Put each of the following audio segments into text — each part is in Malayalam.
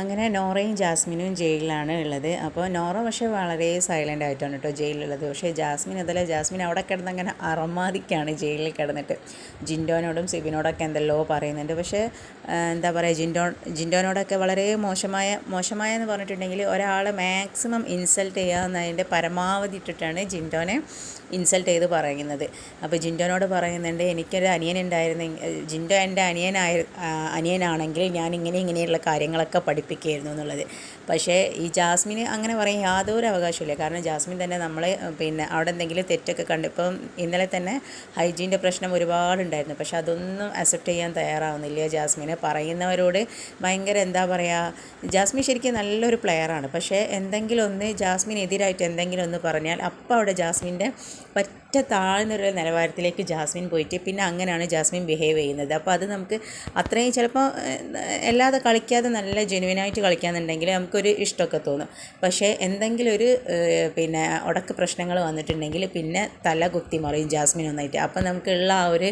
അങ്ങനെ നോറയും ജാസ്മിനും ജയിലിലാണ് ഉള്ളത്. അപ്പോൾ നോറ പക്ഷേ വളരെ സൈലന്റ് ആയിട്ടാണ് കേട്ടോ ജയിലിലുള്ളത്. പക്ഷേ ജാസ്മിൻ അതല്ല ജാസ്മിൻ അവിടെ കിടന്ന് അങ്ങനെ അറമാദിക്കാണ് ജയിലിൽ കിടന്നിട്ട്. ജിൻഡോനോടും സിബിനോടൊക്കെ എന്തല്ലോ പറയുന്നുണ്ട്. പക്ഷേ എന്താ പറയുക ജിൻഡോ ജിൻഡോനോടൊക്കെ വളരെ മോശമായ മോശമായ എന്ന് പറഞ്ഞിട്ടുണ്ടെങ്കിൽ ഒരാളെ മാക്സിമം ഇൻസൾട്ട് ചെയ്യാവുന്നതിന്റെ പരമാവധി ഇട്ടിട്ടാണ് ജിൻഡോനെ ഇൻസൾട്ട് ചെയ്ത് പറയുന്നത്. അപ്പോൾ ജിൻഡോനോട് പറയുന്നുണ്ട് എനിക്കൊരു അനിയൻ ഉണ്ടായിരുന്നെങ്കിൽ ജിൻഡോ എന്റെ അനിയനായ അനിയനാണെങ്കിൽ ഞാൻ ഇങ്ങനെ ഇങ്ങനെയുള്ള കാര്യങ്ങളൊക്കെ പഠിപ്പിക്കുകയായിരുന്നു എന്നുള്ളത്. പക്ഷേ ഈ ജാസ്മിന് അങ്ങനെ പറയാൻ യാതൊരു അവകാശമില്ല കാരണം ജാസ്മിൻ തന്നെ നമ്മൾ പിന്നെ അവിടെ എന്തെങ്കിലും തെറ്റൊക്കെ കണ്ടു ഇപ്പം ഇന്നലെ തന്നെ ഹൈജീന്റെ പ്രശ്നം ഒരുപാടുണ്ടായിരുന്നു. പക്ഷേ അതൊന്നും അക്സെപ്റ്റ് ചെയ്യാൻ തയ്യാറാവുന്നില്ല ജാസ്മിനെ. പറയുന്നവരോട് ഭയങ്കര എന്താ പറയുക ജാസ്മിൻ ശരിക്കും നല്ലൊരു പ്ലെയറാണ്. പക്ഷേ എന്തെങ്കിലും ഒന്ന് ജാസ്മിനെതിരായിട്ട് എന്തെങ്കിലും ഒന്ന് പറഞ്ഞാൽ അപ്പോൾ അവിടെ ജാസ്മിന്റെ പറ്റ താഴ്ന്നൊരു നിലവാരത്തിലേക്ക് ജാസ്മിൻ പോയിട്ട് പിന്നെ അങ്ങനെയാണ് ജാസ്മിൻ ബിഹേവ് ചെയ്യുന്നത്. അപ്പോൾ അത് നമുക്ക് അത്രയും ചിലപ്പോൾ അല്ലാതെ കളിക്കാതെ നല്ല ജെനുവിനായിട്ട് കളിക്കാന്നുണ്ടെങ്കിൽ നമുക്കൊരു ഇഷ്ടമൊക്കെ തോന്നും. പക്ഷേ എന്തെങ്കിലും ഒരു പിന്നെ ഉടക്ക് പ്രശ്നങ്ങൾ വന്നിട്ടുണ്ടെങ്കിൽ പിന്നെ തല കുത്തി മറിയും ജാസ്മിൻ ഒന്നായിട്ട് അപ്പോൾ നമുക്കുള്ള ആ ഒരു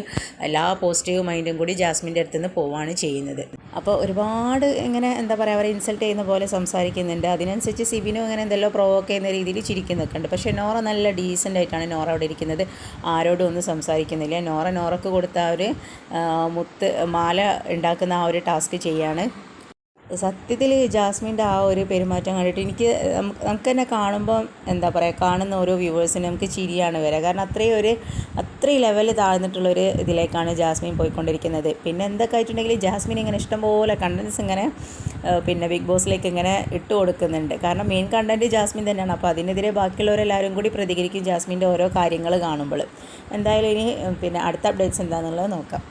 എല്ലാ പോസിറ്റീവ് മൈൻഡും കൂടി ജാസ്മിന്റെ അടുത്ത് നിന്ന് പോവാണ് ചെയ്യുന്നത്. അപ്പോൾ ഒരുപാട് ഇങ്ങനെ എന്താ പറയുക അവരെ ഇൻസൾട്ട് ചെയ്യുന്ന പോലെ സംസാരിക്കുന്നുണ്ട്. അതിനനുസരിച്ച് സിബിനും അങ്ങനെ എന്തെല്ലോ പ്രൊവോക്ക് ചെയ്യുന്ന രീതിയിൽ ചിരിക്കുന്നൊക്കെ ഉണ്ട് പക്ഷേ നോറ നല്ല ഡീസന്റ് ആയിട്ടാണ് നോറ അവിടെ ഇരിക്കുന്നത്. ആരോടും ഒന്നും സംസാരിക്കുന്നില്ല. നോറ നോറക്ക് കൊടുത്ത ആ ഒരു മുത്ത് മാല ഉണ്ടാക്കുന്ന ആ ഒരു ടാസ്ക് ചെയ്യാണ്. സത്യത്തിൽ ജാസ്മിന്റെ ആ ഒരു പെരുമാറ്റം കണ്ടിട്ട് എനിക്ക് നമുക്ക് തന്നെ കാണുമ്പം എന്താ പറയുക കാണുന്ന ഓരോ വ്യൂവേഴ്സിനും നമുക്ക് ചിരിയാണ് വരിക. കാരണം അത്രയും ഒരു അത്രയും ലെവൽ താഴ്ന്നിട്ടുള്ളൊരു ഇതിലേക്കാണ് ജാസ്മിൻ പോയിക്കൊണ്ടിരിക്കുന്നത്. പിന്നെ എന്തൊക്കെ ആയിട്ടുണ്ടെങ്കിൽ ജാസ്മിൻ ഇങ്ങനെ ഇഷ്ടംപോലെ കണ്ടൻസ് ഇങ്ങനെ പിന്നെ ബിഗ് ബോസിലേക്ക് ഇങ്ങനെ ഇട്ട് കൊടുക്കുന്നുണ്ട്. കാരണം മെയിൻ കണ്ടന്റ് ജാസ്മിൻ തന്നെയാണ്. അപ്പോൾ അതിനെതിരെ ബാക്കിയുള്ളവരെല്ലാവരും കൂടി പ്രതികരിക്കും ജാസ്മിന്റെ ഓരോ കാര്യങ്ങൾ കാണുമ്പോൾ എന്തായാലും ഇനി പിന്നെ അടുത്ത അപ്ഡേറ്റ്സ് എന്താണെന്നുള്ളത് നോക്കാം.